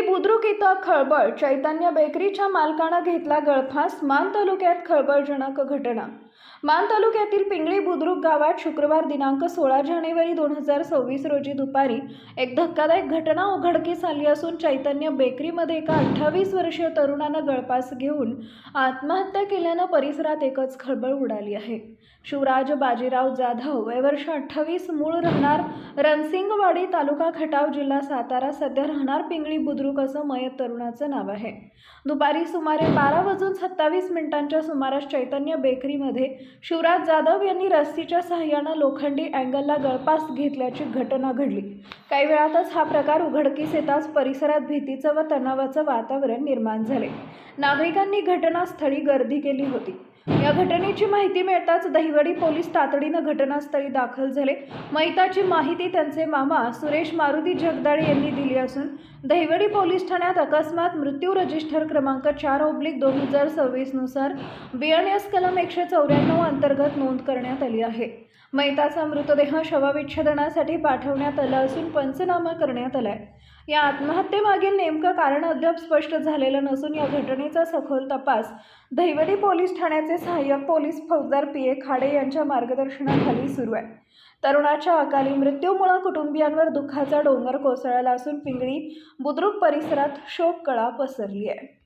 पिंगळी बुद्रुक इथं खळबळ. चैतन्य बेकरीच्या मालकानं घेतला गळफास. मान तालुक्यात खळबळजनक घटना. मान तालुक्यातील पिंगळी बुद्रुक गावात शुक्रवार दिनांक सोळा जानेवारी दोन हजार सव्वीस रोजी दुपारी एक धक्कादायक घटना उघडकीस आली असून चैतन्य बेकरीमध्ये एका अठ्ठावीस वर्षीय तरुणानं गळफास घेऊन आत्महत्या केल्यानं परिसरात एकच खळबळ उडाली आहे. शिवराज बाजीराव जाधव वय वर्ष अठ्ठावीस मूळ राहणार रणसिंगवाडी तालुका खटाव जिल्हा सातारा. सध्या राहणार पिंगळी बुद्रुक असं मयत तरुणाचं नाव आहे. दुपारी सुमारे बारा वाजून सत्तावीस मिनिटांच्या सुमारास चैतन्य बेकरीमध्ये शिवराज जाधव यांनी रस्सीच्या सहाय्यानं लोखंडी अँगलला गळपास घेतल्याची घटना घडली. काही वेळातच हा प्रकार उघडकीस येताच परिसरात भीतीचं व तणावाचं वातावरण निर्माण झाले. नागरिकांनी घटनास्थळी गर्दी केली होती. या घटनेची माहिती मिळताच दहिवडी पोलीस तातडीनं घटनास्थळी दाखल झाले. मैताची माहिती त्यांचे मामा सुरेश मारुती जगदाळे यांनी दिली असून दहिवडी पोलीस ठाण्यात अकस्मात मृत्यू रजिस्टर क्रमांक चार ओब्लिक दोन हजार सव्वीसनुसार बी एन एस कलम एकशे चौऱ्याण्णव अंतर्गत नोंद करण्यात आली आहे. मैताचा मृतदेह शवविच्छेदनासाठी पाठवण्यात आला असून पंचनामा करण्यात आलाय. या आत्महत्येमागील नेमकं कारण अद्याप स्पष्ट झालेलं नसून या घटनेचा सखोल तपास दहिवडी पोलीस ठाण्याचे सहाय्यक पोलीस फौजदार पी ए खाडे यांच्या मार्गदर्शनाखाली सुरू आहे. तरुणाच्या अकाली मृत्यूमुळे कुटुंबियांवर दुःखाचा डोंगर कोसळला असून पिंगळी बुद्रुक परिसरात शोककळा पसरली आहे.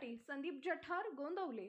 न्यूजसाठी संदीप जठार गोंदवले.